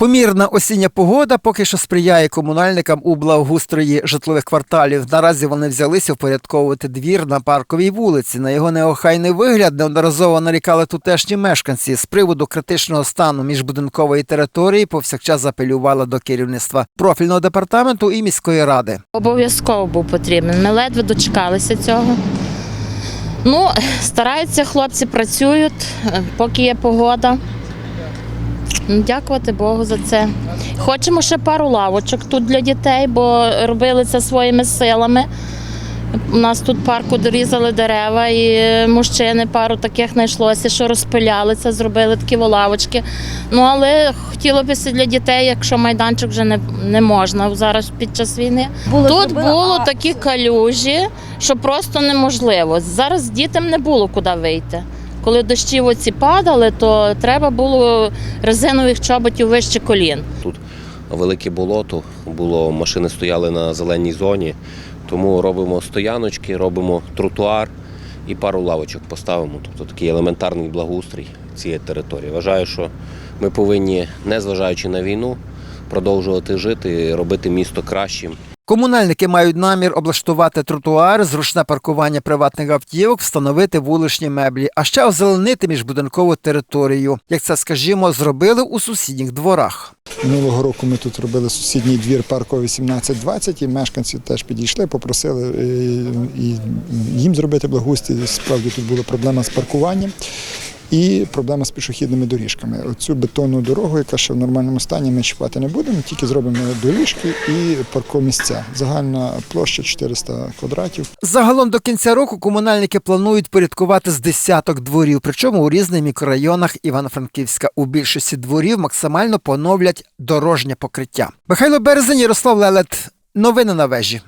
Помірна осіння погода поки що сприяє комунальникам у благоустрої житлових кварталів. Наразі вони взялися впорядковувати двір на парковій вулиці. На його неохайний вигляд неодноразово нарікали тутешні мешканці. З приводу критичного стану міжбудинкової території повсякчас апелювали до керівництва профільного департаменту і міської ради. Обов'язково був потрібен. Ми ледве дочекалися цього. Ну, стараються хлопці, працюють, е, поки є погода. Ну, Дякувати Богу за це. Хочемо ще пару лавочок тут для дітей, бо робили це своїми силами. У нас тут парку дорізали дерева, і мужчини пару таких знайшлося, що розпиляли це, зробили такі лавочки. Ну але хотілося б для дітей, якщо майданчик вже не, не можна зараз під час війни. Тут було такі калюжі, що просто неможливо. Зараз дітям не було куди вийти. Коли дощі оці падали, то треба було резинових чоботів вище колін. Тут велике болото, було, машини стояли на зеленій зоні, тому робимо стояночки, робимо тротуар і пару лавочок поставимо. Тобто такий елементарний благоустрій цієї території. Вважаю, що ми повинні, незважаючи на війну, продовжувати жити, робити місто кращим. Комунальники мають намір облаштувати тротуари, зручне паркування приватних автівок, встановити вуличні меблі, а ще озеленити міжбудинкову територію, як це, скажімо, зробили у сусідніх дворах. Минулого року ми тут робили сусідній двір парковий 1820, і мешканці теж підійшли, попросили е, і їм зробити благоустрій. Справді тут була проблема з паркуванням і проблема з пішохідними доріжками. Оцю бетонну дорогу, яка ще в нормальному стані, ми чіпати не будемо, тільки зробимо доріжки і паркомісця. Загальна площа 400 квадратів. Загалом до кінця року комунальники планують порядкувати з десяток дворів, причому у різних мікрорайонах Івано-Франківська. У більшості дворів максимально поновлять дорожнє покриття. Михайло Березень, Ярослав Лелет. Новини на вежі.